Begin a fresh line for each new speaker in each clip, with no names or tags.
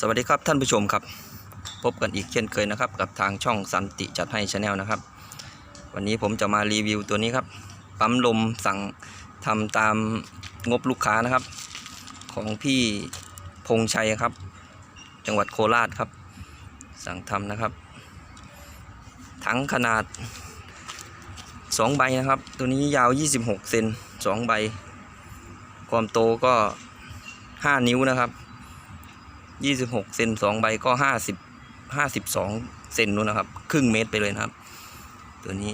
สวัสดีครับท่านผู้ชมครับ พบกันอีกเช่นเคยนะครับ กับทางช่องสันติจัดให้ชาแนลนะครับ วันนี้ผมจะมารีวิวตัวนี้ครับ ปั๊มลมสั่งทำตามงบลูกค้านะครับ ของพี่พงชัยครับ จังหวัดโคราชครับ สั่งทำนะครับถังขนาด 2 ใบนะครับ ตัวนี้ยาว 26 เซน2ใบ ความโตก็ 5 นิ้วนะครับ 26เซน2ใบก็50 52เซนนู้นนะครับ ครึ่งเมตรไปเลยนะครับ ตัวนี้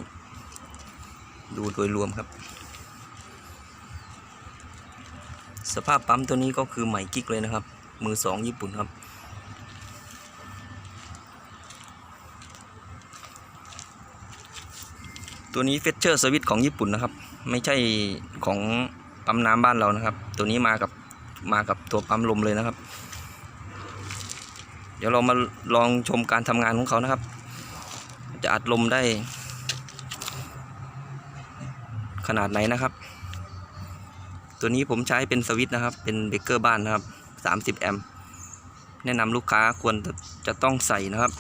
ดูโดยรวมครับ สภาพปั๊มตัวนี้ก็คือใหม่กิ๊กเลยนะครับ มือสองญี่ปุ่นครับ ตัวนี้เฟเชอร์สวิตของญี่ปุ่นนะครับ ไม่ใช่ของปั๊มน้ำบ้านเรานะครับ ตัวนี้มากับมากับตัวปั๊มลมเลยนะครับ เดี๋ยวเรามาลองชมการทำงานของเขานะครับ จะอัดลมได้ ขนาดไหนนะครับ ตัวนี้ผมใช้เป็นสวิตนะครับ เป็นเบเกอร์บ้านนะครับ 30 แอมป์แนะนำลูกค้าควรจะต้องใส่นะครับ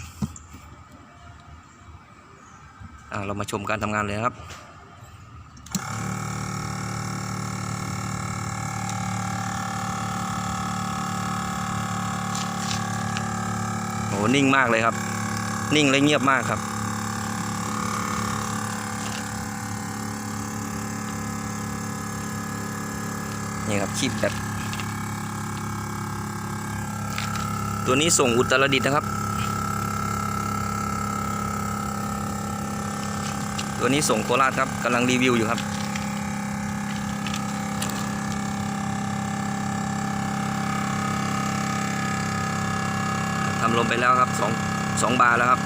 เรามาชมการทำงานเลยนะครับ นิ่งมากเลยครับ นิ่งและเงียบมากครับ นี่ครับคีบแบบ ตัวนี้ส่งอุตรดิตถ์นะครับ ตัวนี้ส่งโคราชครับกำลังรีวิวอยู่ครับ ลมไปแล้วครับสองสองบาร์แล้วครับ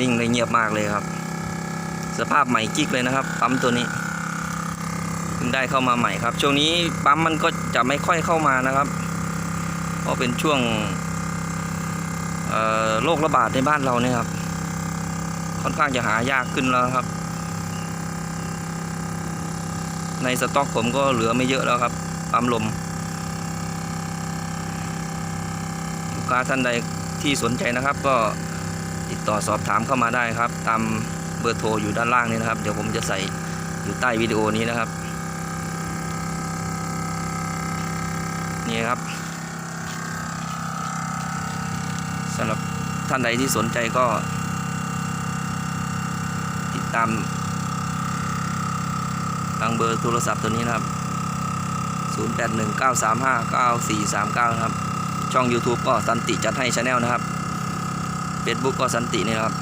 นิ่งเลยเงียบมากเลยครับ สภาพใหม่กิ๊กเลยนะครับ ปั๊มตัวนี้เพิ่งได้เข้ามาใหม่ครับ ช่วงนี้ปั๊มมันก็จะไม่ค่อยเข้ามานะครับ เพราะเป็นช่วงโรคระบาดในบ้านเราเนี่ยครับ ค่อนข้างจะหายากขึ้นแล้วครับ ในสต็อกผมก็เหลือไม่เยอะแล้วครับปั๊มลมลูกค้าท่านใดที่สนใจนะครับ ก็ติดต่อสอบถามเข้ามาได้ครับ ตามเบอร์โทรอยู่ด้านล่างนี้นะครับ เดี๋ยวผมจะใส่อยู่ใต้วิดีโอนี้นะครับ นี่ครับสำหรับท่านใดที่สนใจก็ติดตาม ทางเบอร์โทรศัพท์ตัวนี้นะครับ 0819359439 นะครับ ช่อง YouTube ก็สันติจัดให้ชาแนลนะครับ Facebook ก็สันตินี่นะครับ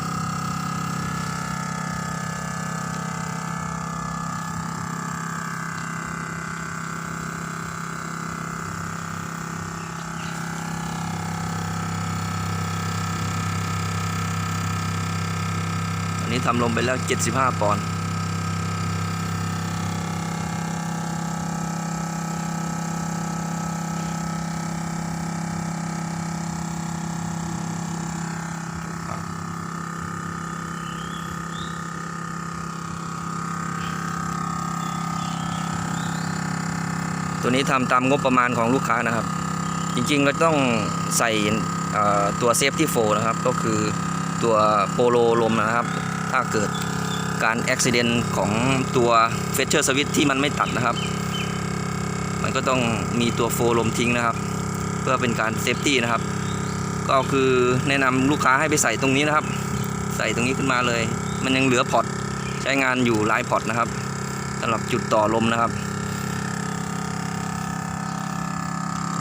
อันนี้ทำลงไปแล้ว 75 ปอนด์ ตัวนี้ทำตามงบประมาณของลูกค้านะครับ จริงๆเราต้องใส่ตัวเซฟที่โฟนะครับ ก็คือตัวโปโลลมนะครับ ถ้าเกิดการอุบิเหตุของตัวเฟเชอร์สวิตที่มันไม่ตัดนะครับ มันก็ต้องมีตัวโฟลมทิ้งนะครับ เพื่อเป็นการเซฟตี้นะครับ ก็คือแนะนำลูกค้าให้ไปใส่ตรงนี้นะครับ ใส่ตรงนี้ขึ้นมาเลย มันยังเหลือพอร์ตใช้งานอยู่หลายพอร์ตนะครับสำหรับจุดต่อลมนะครับ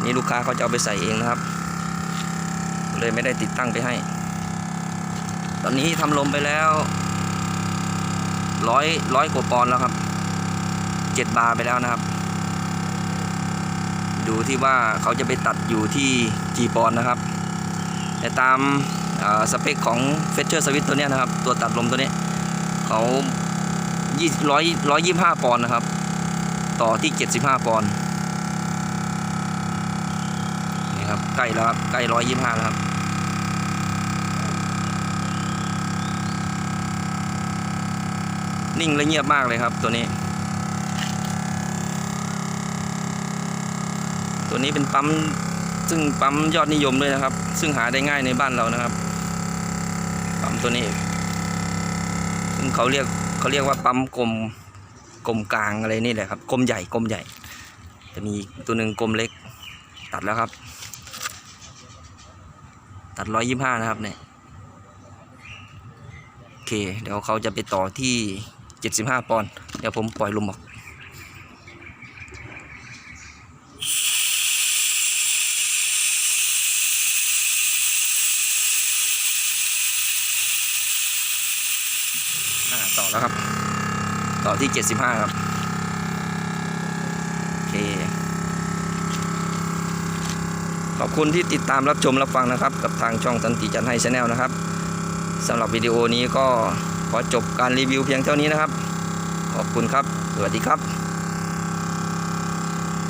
นี่ลูกค้าเขาจะเอาไปใส่เองนะครับ เลยไม่ได้ติดตั้งไปให้ ตอนนี้ทำลมไปแล้วร้อยร้อยกว่าปอนด์แล้วครับเจ็ดบาร์ไปแล้วนะครับ ดูที่ว่าเขาจะไปตัดอยู่ที่กี่ปอนด์นะครับ แต่ตามสเปคของเฟเชอร์สวิตตัวนี้นะครับ ตัวตัดลมตัวนี้เขายี่ร้อยร้อยยี่ห้าปอนด์นะครับ ต่อที่เจ็ดสิบห้าปอนด์นี่ครับ ใกล้แล้วครับใกล้ร้อยยี่ห้าแล้วครับนนิ่งและเงียบมากเลยครับตัวนี้ ตัวนี้เป็นปั๊มซึ่งปั๊มยอดนิยมด้วยนะครับ ซึ่งหาได้ง่ายในบ้านเรานะครับ ปั๊มตัวนี้ ซึ่งเขาเรียกเขาเรียกว่าปั๊มกลมกลมกลางอะไรนี่แหละครับกลมใหญ่กลมใหญ่ จะมีตัวหนึ่งกลมเล็กตัดแล้วครับ ตัดร้อยยี่ห้านะครับเนี่ยโอเค เดี๋ยวเขาจะไปต่อที่เจ็ดสิบห้าปอนด์เดี๋ยวผมปล่อยลมออกต่อแล้วครับ ต่อที่ 75 ครับ โอเค ขอบคุณที่ติดตามรับชมรับฟังนะครับ กับทางช่องสันติจันให้ชาแนลนะครับสำหรับวิดีโอนี้ก็ขอจบการรีวิวเพียงเท่านี้นะครับ ขอบคุณครับ สวัสดีครับ